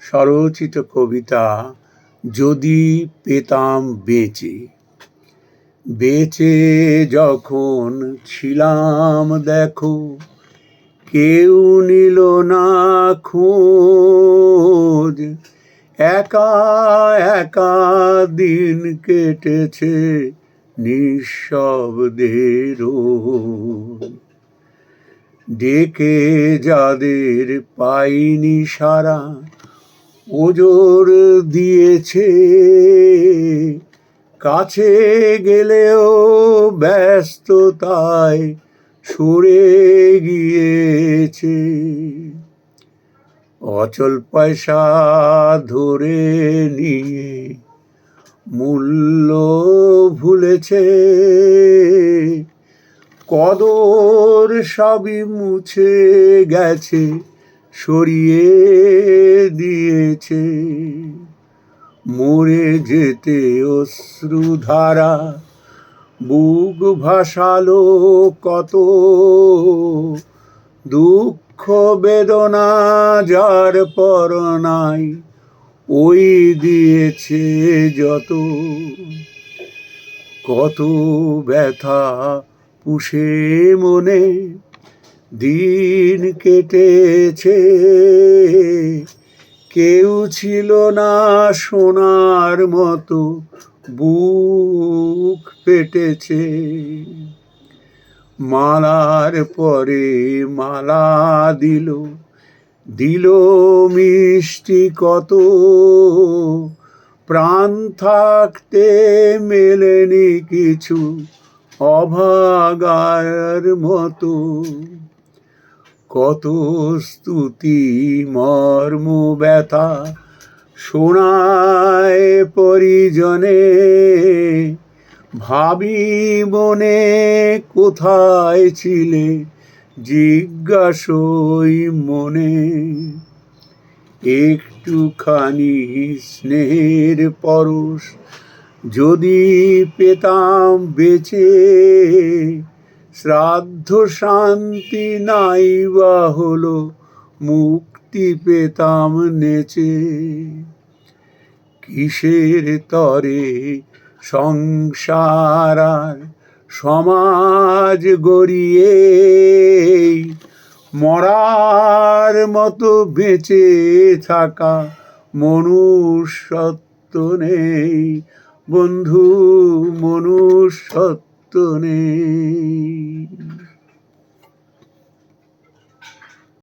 স্বরচিত কবিতা যদি পেতাম বেঁচে। বেঁচে যখন ছিলাম, দেখো, কেউ নিল না খোঁজ। একা একা দিন কেটেছে নিঃশব্দের ডেকে যাদের পাইনি সারা ওজোর দিয়েছে। কাছে গেলেও ব্যস্ততায় সরে গিয়েছে। অচল পয়সা ধরে নিয়ে মূল্য ভুলেছে। কদর সবই মুছে গেছে। সরিয়ে দিয়েছে। মরে যেতে অশ্রুধারা, বুক ভাসালো কত? দুঃখ বেদনা যার পর নাই, ওই দিয়েছে যত। কত ব্যথা পুষে মনে দিন কেটেছে। কেউ ছিল না সোনার মতো, বুক পেটেছে মালার পরে মালা দিল দিল মিষ্টি কত। প্রাণ থাকতে মেলেনি কিছু অভাগার মতো। কত স্তুতি, মর্ম, ব্যথা শোনায় পরিজনে। ভাবি মনে কোথায় ছিলে, জিজ্ঞাসই মনে। একটুখানি স্নেহের পরশ যদি পেতাম বেঁচে শ্রাদ্ধ শান্তি নাই বা হলো মুক্তি পেতাম নেচে। কিসের তরে সংসার সমাজ গড়িয়ে মরার মতো বেঁচে থাকা মনুষ্যত্ব নেই। বন্ধু, মনুষ্যত্ব নেই